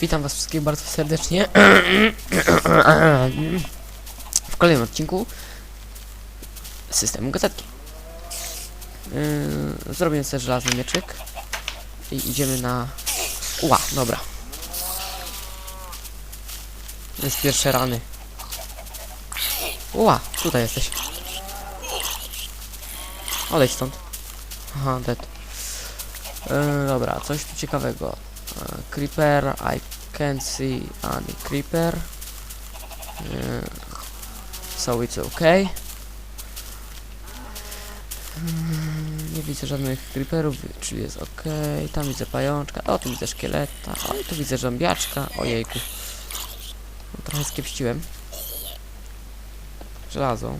Witam was wszystkich bardzo serdecznie w kolejnym odcinku systemu gazetki. Yy, zrobię sobie żelazny mieczyk i idziemy na... Ła, dobra. Jest pierwsze rany. Ła, tutaj jesteś. Odejdź stąd. Aha, dead. Yy, dobra, coś tu ciekawego. Yy, creeper, can't see any creeper. Yy, so it's okay. Mm, Nie widzę żadnych creeperów, czyli jest ok. Tam widzę pajączka. O, tu widzę szkieleta. O, tu widzę zombiaczka. Ojejku. No, trochę skiepściłem. Żelazo.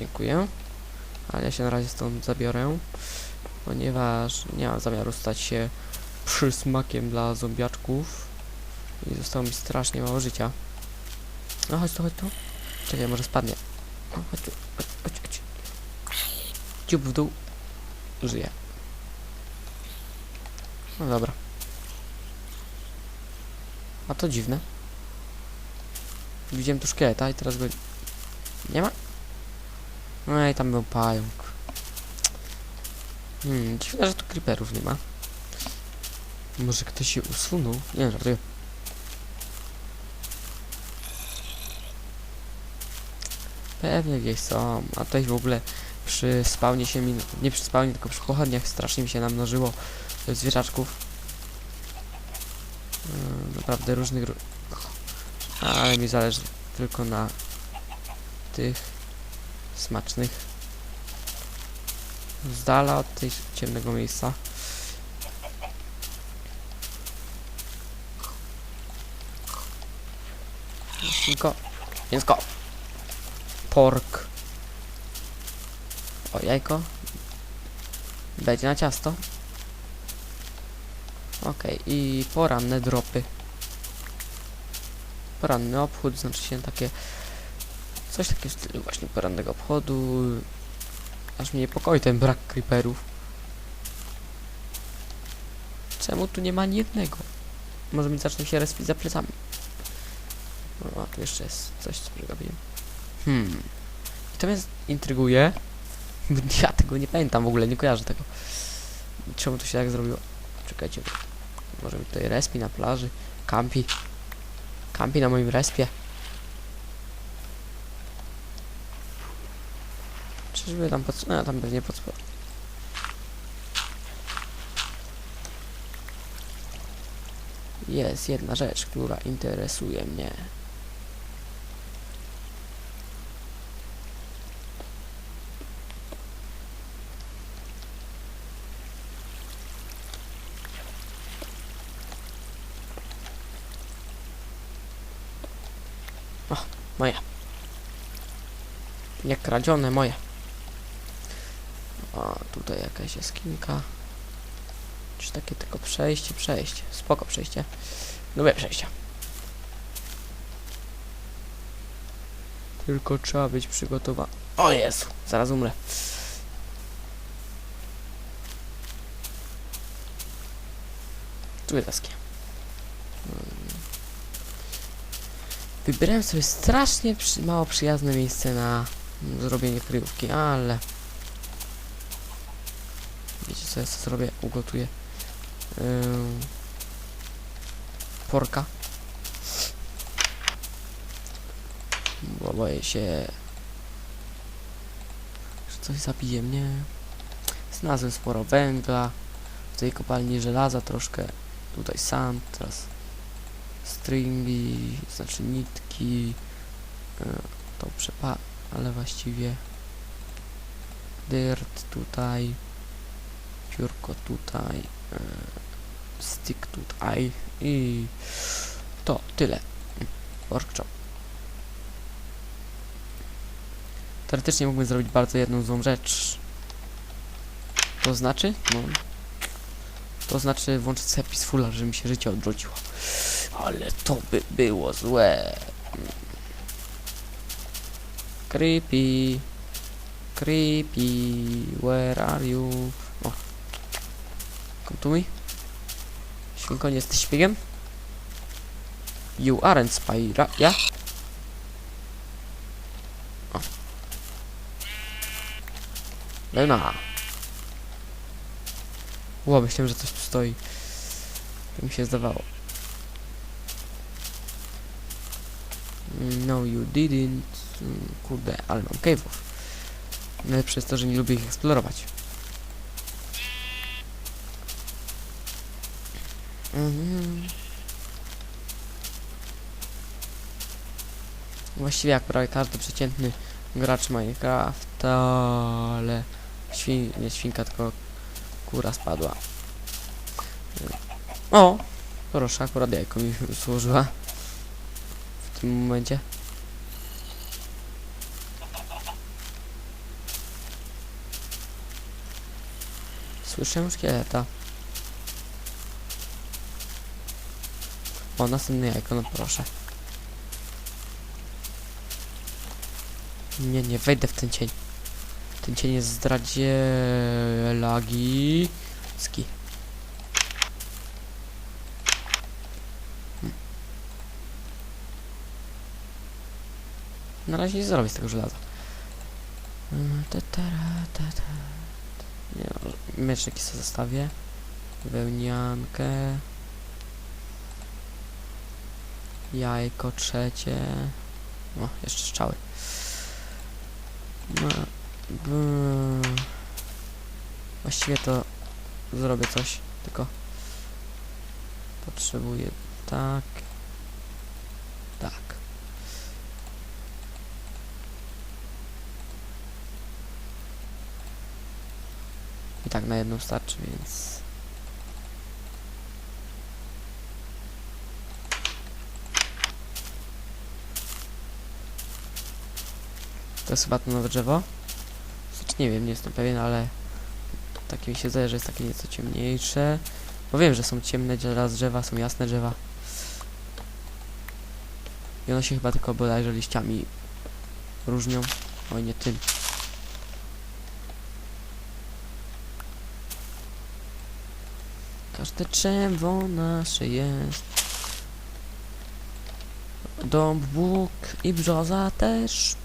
Dziękuję. Ale ja się na razie stąd zabiorę. Ponieważ nie mam zamiaru stać się przysmakiem dla zombiaczków. I zostało mi strasznie mało życia. No chodź tu, chodź tu. Czekaj, może spadnie. No, chodź tu, chodź, chodź, chodź. Dziób w dół. Żyje. No dobra. A to dziwne. Widziałem tu szkieleta i teraz go... Nie ma? No i tam był pająk. Hmm, dziwne, że tu creeperów nie ma. Może ktoś się usunął? Nie, żartuję. Pewnie gdzieś są, a tutaj w ogóle przy spawnie się mi, nie przy spawnie, tylko przy pochodniach strasznie mi się namnożyło zwierzaczków. Yy, naprawdę różnych, ró- ale mi zależy tylko na tych smacznych z dala od tej ciemnego miejsca. Mięsko. Mięsko. Pork. O, jajko. Będzie na ciasto. Okej, i poranne dropy. Poranny obchód, znaczy się takie... Coś takiego w stylu właśnie porannego obchodu. Aż mnie niepokoi ten brak creeperów. Czemu tu nie ma ani jednego? Może mi zaczną się respić za plecami. No, a tu jeszcze jest coś, co przegapiłem. Hmm. I to mnie intryguje. Ja tego nie pamiętam w ogóle, nie kojarzę tego. Czemu to się tak zrobiło? Czekajcie. Może mi tutaj respi na plaży. Kampi. Kampi na moim respie. Tam. No, tam pewnie. Jest jedna rzecz, która interesuje mnie. O, moje. Nie kradzione, moje. Tutaj jakaś jaskinka. Czy takie tylko przejście, przejście. Spoko przejście. Lubię przejścia. Tylko trzeba być przygotowany. O Jezu, zaraz umrę. Tu jest jaskinia. Mm. Wybierałem sobie strasznie przy, mało przyjazne miejsce na zrobienie kryjówki, ale... Co ja zrobię? Ugotuję ym, porka. Bo boję się, że coś zabije mnie. Znalazłem sporo węgla. W tej kopalni żelaza troszkę. Tutaj sand, teraz stringi, znaczy nitki. y, To przepa... ale właściwie dirt tutaj piórko tutaj, e, stick tutaj i to tyle. Workshop. Teoretycznie mógłbym zrobić bardzo jedną złą rzecz. To znaczy? No. To znaczy włączyć sobie Peacefula, żeby mi się życie odwróciło. Ale to by było złe. Creepy. Creepy. Where are you? O. To me. Świnko, nie jesteś szpiegiem? You aren't spy, ja? O. Lena. Ło, myślałem, że coś tu stoi. Tak mi się zdawało. No, you didn't. Mm, Kurde, ale mam cave'ów. Najlepsze jest to, że nie lubię ich eksplorować. Mhm. Właściwie jak prawie każdy przeciętny gracz Minecrafta, ale świn, nie świnka, tylko kura spadła. O! Proszę, akurat jajko mi służyła w tym momencie. Słyszę szkieleta. O, następne jajko, no proszę. Nie, nie, wejdę w ten cień. Ten cień jest zdradzielagi. Ski. Na razie nie zrobię z tego żelaza. Mm, no, mieczniki sobie zostawię. Wełniankę. Jajko trzecie. O, jeszcze strzały. No, Właściwie to zrobię coś, tylko potrzebuję tak, tak. I tak na jedną starczy, więc To jest chyba to nowe drzewo. Znaczy nie wiem, nie jestem pewien, ale takie mi się zdaje, że jest takie nieco ciemniejsze. Bo wiem, że są ciemne drzewa, są jasne drzewa. I one się chyba tylko bodajże liściami różnią. Oj, nie tym. Każde drzewo nasze jest. Dąb, Bóg i brzoza też.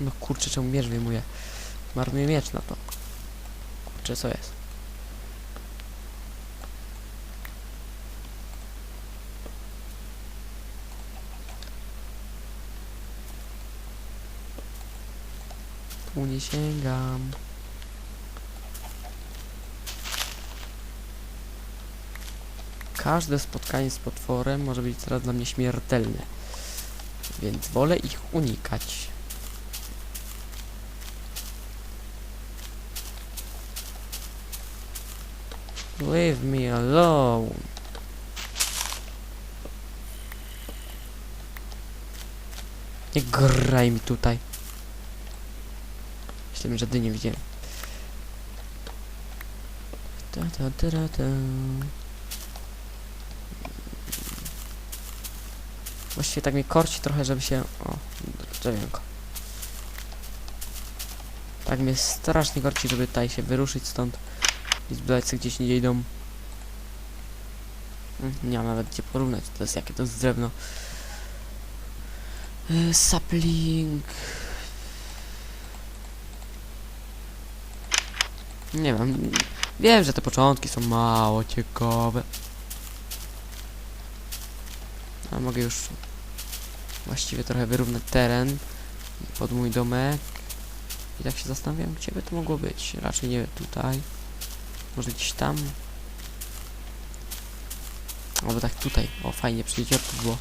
No kurczę, czemu miecz wyjmuje? Marnuje miecz na to. Kurczę, co jest? Tu nie sięgam. Każde spotkanie z potworem może być teraz dla mnie śmiertelne. Więc wolę ich unikać. Leave me alone. Nie graj mi tutaj. Myślałem, że dynię widziałem. Ta, ta, ta, ta, ta. Właściwie tak mi korci trochę, żeby się... O, drzewienko. Tak mnie strasznie korci, żeby tutaj się wyruszyć stąd i zbierać sobie gdzieś indziej dom. Mm, Nie mam nawet gdzie porównać, to jest jakie to jest drewno. Yy, sapling. Nie wiem. Wiem, że te początki są mało ciekawe. A mogę już właściwie trochę wyrównać teren pod mój domek. I tak się zastanawiam, gdzie by to mogło być. Raczej nie tutaj. Może gdzieś tam. Albo tak tutaj. O, fajnie, przy jeziorku było.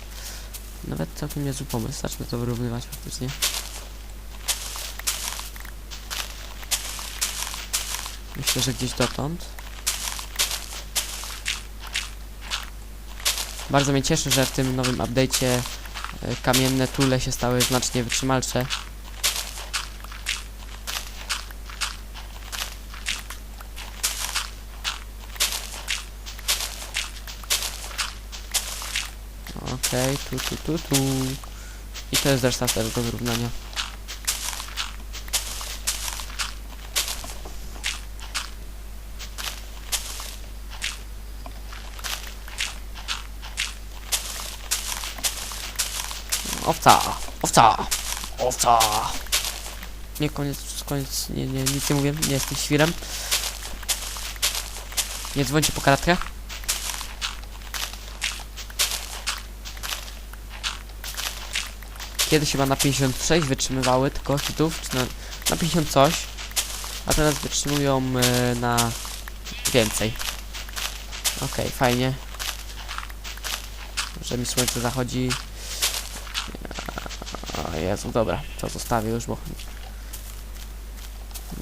Nawet całkiem niezły pomysł. Zacznę to wyrównywać faktycznie. Myślę, że gdzieś dotąd. Bardzo mnie cieszy, że w tym nowym update'cie e, kamienne tule się stały znacznie wytrzymalsze. Okej, tu, tu, tu, tu. I to jest reszta też do wyrównania. Owca! Owca! Owca! Nie, koniec, koniec, nie, nie, nic nie mówię, nie jestem świrem. Nie dzwońcie po karetkę. Kiedyś chyba na 56 wytrzymywały tylko hitów, czy na, na 50 coś. A teraz wytrzymują e, na więcej. Okej, fajnie. Że mi słońce zachodzi. O Jezu, dobra, to zostawię już, bo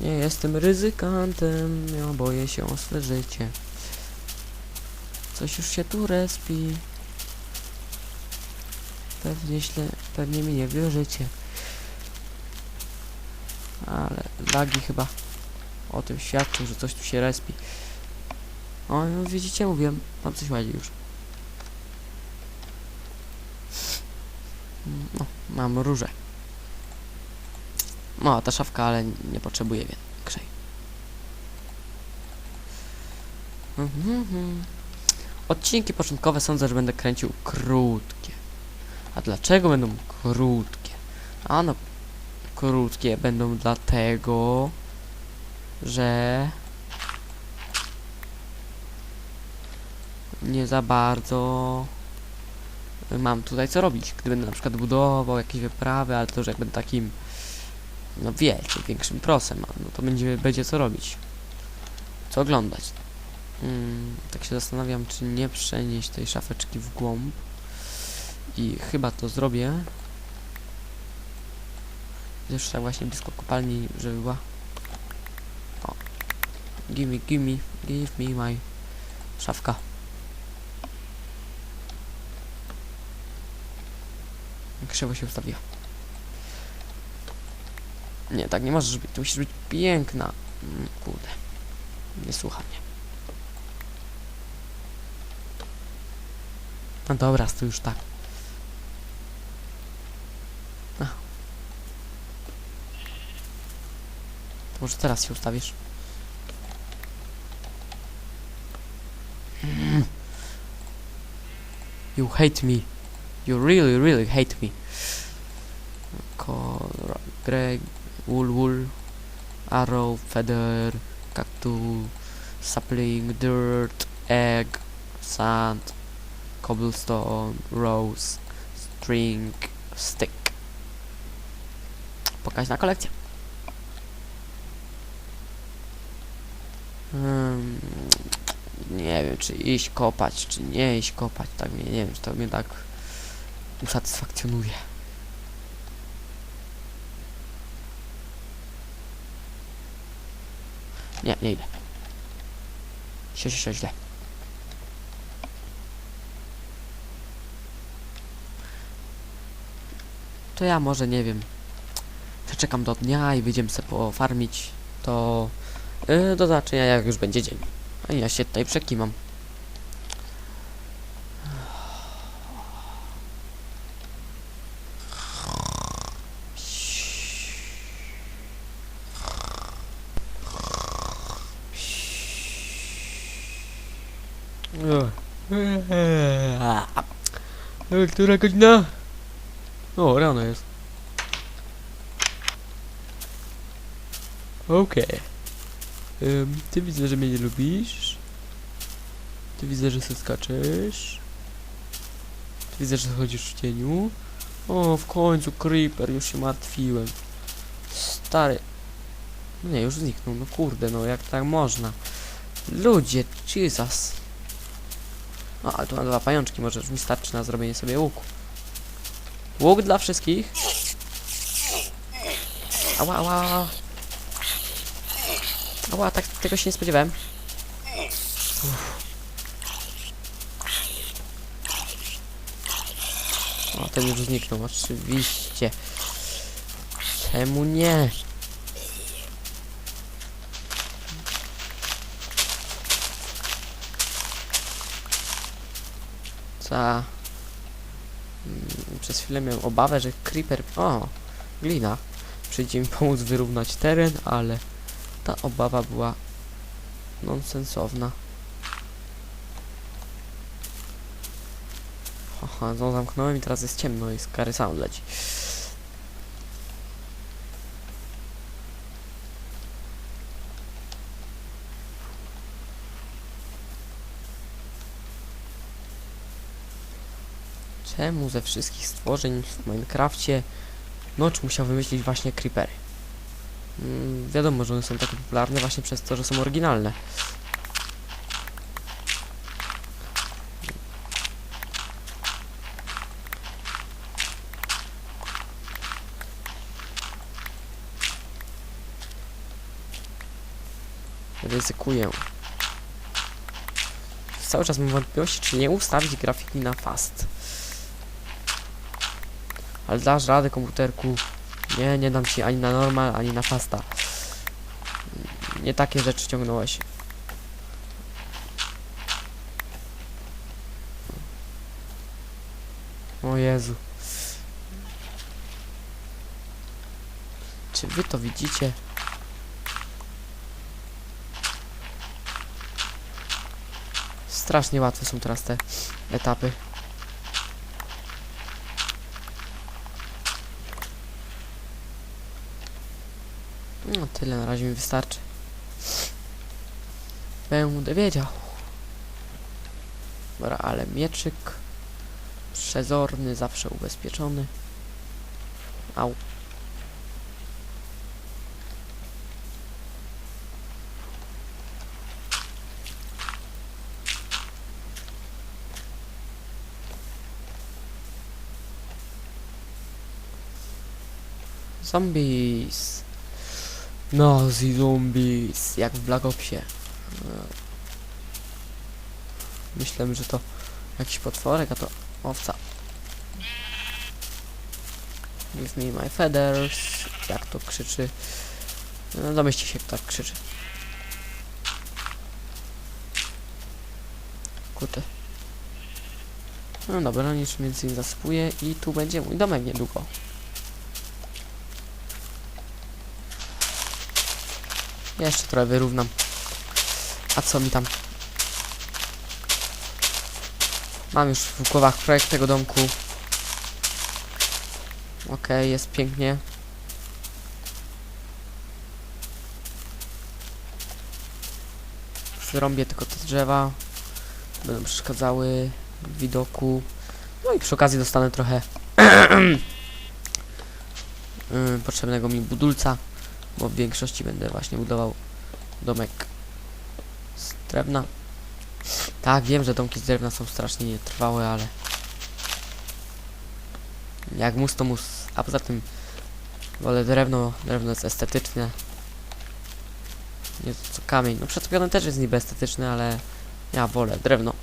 nie jestem ryzykantem, ja boję się o swe życie. Coś już się tu respi. Pewnie źle, pewnie mi nie wierzycie. Ale lagi chyba o tym świadczą, że coś tu się respi. O, no widzicie, mówiłem, tam coś ładzi już. No, mam róże. No, ta szafka, ale nie potrzebuje większej. Mhm. Odcinki początkowe sądzę, że będę kręcił krótkie. A dlaczego będą krótkie? Ano, krótkie będą dlatego, że nie za bardzo mam tutaj co robić. Gdy będę na przykład budował jakieś wyprawy, ale to już jak będę takim no wiecie, większym prosem, no to będzie, będzie co robić. Co oglądać. Mm, tak się zastanawiam, czy nie przenieść tej szafeczki w głąb. I chyba to zrobię. Już tak właśnie blisko kopalni, żeby była. O. Give me, give me, my szafka. Krzywo się ustawiła. Nie, tak nie możesz być. To musisz być piękna. Mm, Kurde. Nie słucha mnie. No dobra, to już tak. A. To może teraz się ustawisz. Mm. You hate me. You really, really hate me. Kor Greg, wool, wool, arrow, feather, cactus, sapling, dirt, egg, sand, cobblestone, rose, string, stick. Pokaźna na Hmm, nie wiem, czy iść kopać, czy nie iść kopać. Tak mnie, nie wiem, czy to mnie tak usatysfakcjonuje. Nie, nie idę. Się, się, się, źle. To ja może, nie wiem, przeczekam do dnia i wyjdziemy sobie pofarmić, to do zobaczenia jak już będzie dzień. A ja się tutaj przekimam. E, Która godzina? O, rano jest. Okej. Ym, ty widzę, że mnie nie lubisz. Ty widzę, że se skaczesz. Ty widzę, że chodzisz w cieniu. O, w końcu creeper, już się martwiłem. Stary. No nie, już zniknął, no kurde, no jak tak można? Ludzie, Jesus. No, ale tu mam dwa pajączki, może już mi starczy na zrobienie sobie łuku. Łuk dla wszystkich. Ała, ała, ała. Ała, tak tego się nie spodziewałem. Uff. O, ten już zniknął, oczywiście. Czemu nie? Za... Mm, Przez chwilę miałem obawę, że creeper... O! Glina. Przyjdzie mi pomóc wyrównać teren, ale ta obawa była nonsensowna. Haha, no zamknąłem i teraz jest ciemno i skary sound leci. Czemu ze wszystkich stworzeń w Minecrafcie Notch musiał wymyślić właśnie creepery? Mm, wiadomo, że one są takie popularne właśnie przez to, że są oryginalne. Ryzykuję. Cały czas mam wątpliwości, czy nie ustawić grafiki na fast. Ale dasz radę komputerku. Nie, nie dam ci ani na normal, ani na fasta. Nie takie rzeczy ciągnąłeś. O Jezu. Czy wy to widzicie? Strasznie łatwe są teraz te etapy. No tyle na razie mi wystarczy. Będę wiedział. Dobra, ale mieczyk przezorny, zawsze ubezpieczony. Au. Zombies. Nazi zombies, jak w Black Opsie. E, Myślę, że to jakiś potworek, a to owca. Give me my feathers. Jak to krzyczy? No, domyślcie się, kto tak krzyczy. Kurde. No dobra, niczym więcej zasypuję i tu będzie mój domek niedługo. Jeszcze trochę wyrównam. A co mi tam? Mam już w głowach projekt tego domku. Okej, jest pięknie. Zrobię tylko te drzewa. Będą przeszkadzały widoku. No i przy okazji dostanę trochę potrzebnego mi budulca bo w większości będę właśnie budował domek z drewna. Tak, wiem, że domki z drewna są strasznie nietrwałe, ale jak mus to mus, a poza tym wolę drewno, drewno jest estetyczne. Nie to co kamień, no przetopione też jest niby estetyczne, ale ja wolę drewno.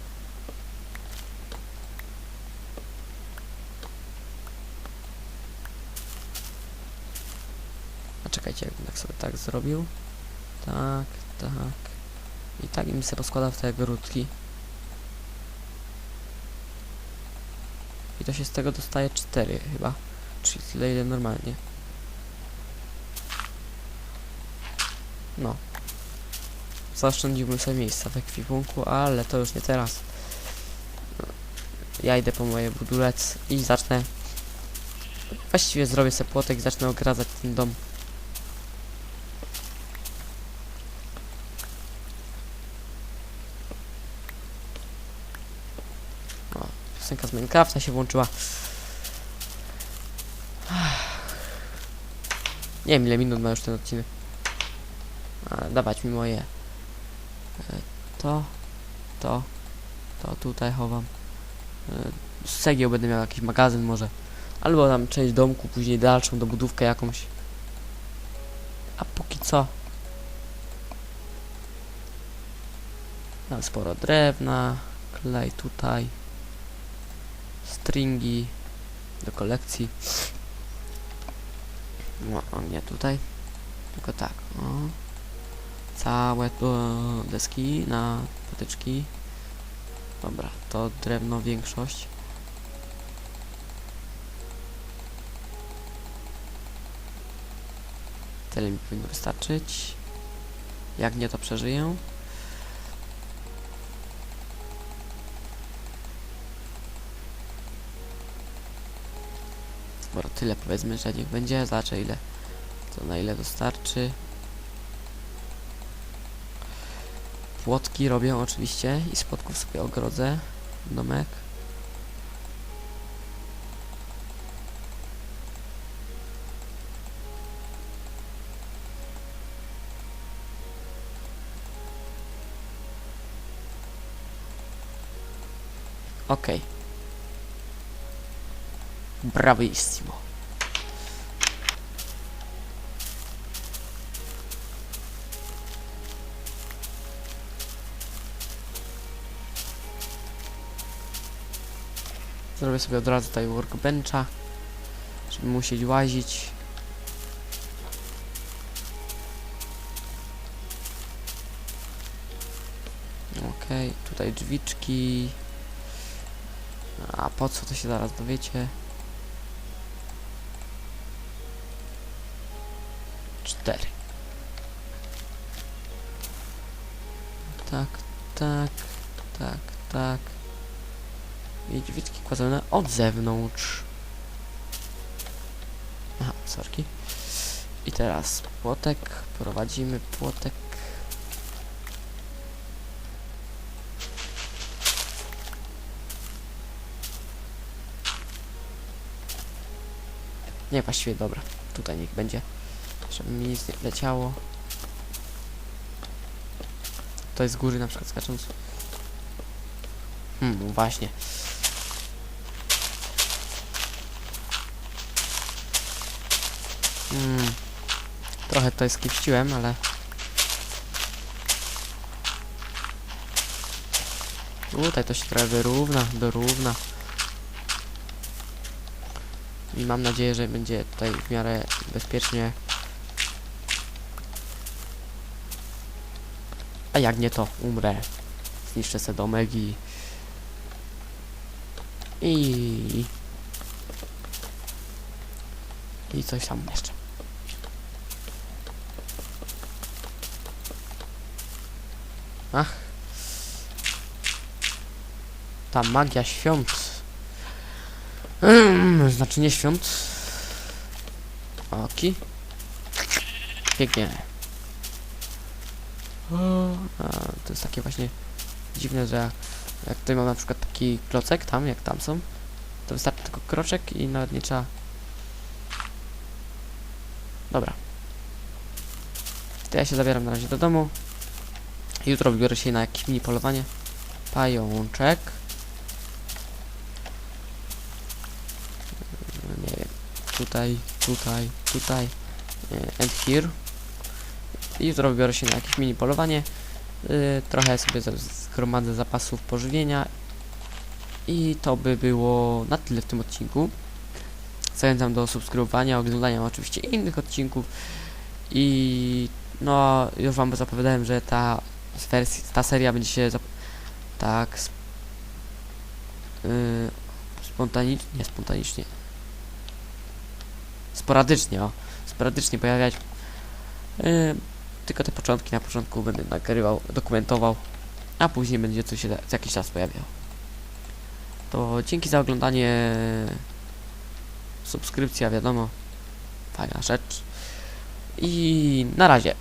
A czekajcie, jakbym tak sobie tak zrobił. Tak, tak. I tak mi się rozkłada w te grudki. I to się z tego dostaje 4 chyba. Czyli tyle ile normalnie. No. Zaoszczędziłbym sobie miejsca w ekwipunku, ale to już nie teraz. Ja idę po moje budulec i zacznę. Właściwie zrobię sobie płotek i zacznę ogradzać ten dom. piosenka z Minecrafta się włączyła. Nie wiem ile minut ma już ten odcinek. Ale dawać mi moje. E, To, to, to tutaj chowam. E, Z cegieł będę miał jakiś magazyn może. Albo tam część domku, później dalszą dobudówkę jakąś. A póki co. Mam sporo drewna, klej tutaj stringi do kolekcji. No, o nie tutaj. Tylko tak. O. Całe to e, deski na patyczki. Dobra, to drewno większość. Tyle mi powinno wystarczyć. Jak nie, to przeżyję. Tyle powiedzmy, że niech będzie. Zobaczę ile, to na ile dostarczy. Płotki robię oczywiście i z płotków sobie ogrodzę domek. Okej. Bravissimo. Zrobię sobie od razu tutaj workbencha, żeby musieć łazić. Okej, tutaj drzwiczki. A po co to się zaraz dowiecie? Cztery. Od zewnątrz. Aha, sorki. I teraz płotek. Prowadzimy płotek. Nie, właściwie dobra. Tutaj niech będzie. Żeby mi nic nie leciało. To jest z góry na przykład skacząc. Hmm, właśnie. Hmm. Trochę tutaj skipściłem, ale... Tutaj to się trochę wyrówna, dorówna. I mam nadzieję, że będzie tutaj w miarę bezpiecznie. A jak nie to umrę. Zniszczę se domek i... I... I coś tam jeszcze. Ach. Ta magia świąt. Mm, znaczy nie świąt. Oki. Pięknie. A, to jest takie właśnie dziwne, że jak tutaj mam na przykład taki klocek tam, jak tam są, to wystarczy tylko kroczek i nawet nie trzeba... Dobra. To ja się zabieram na razie do domu. Jutro wybiorę się na jakieś mini polowanie. Pajączek. nie wiem, tutaj, tutaj, tutaj e, and here. Jutro wybiorę się na jakieś mini polowanie. Y, trochę sobie zgromadzę zapasów pożywienia. I to by było na tyle w tym odcinku. Zachęcam do subskrybowania, oglądania oczywiście innych odcinków. I no, już wam zapowiadałem, że ta, wersja, ta seria będzie się tak sp- y, spontanicznie, nie spontanicznie, sporadycznie, o, sporadycznie pojawiać. Yy, tylko te początki na początku będę nagrywał, dokumentował, a później będzie coś się za jakiś czas pojawiał. To dzięki za oglądanie. Subskrypcja, wiadomo, fajna rzecz. I na razie.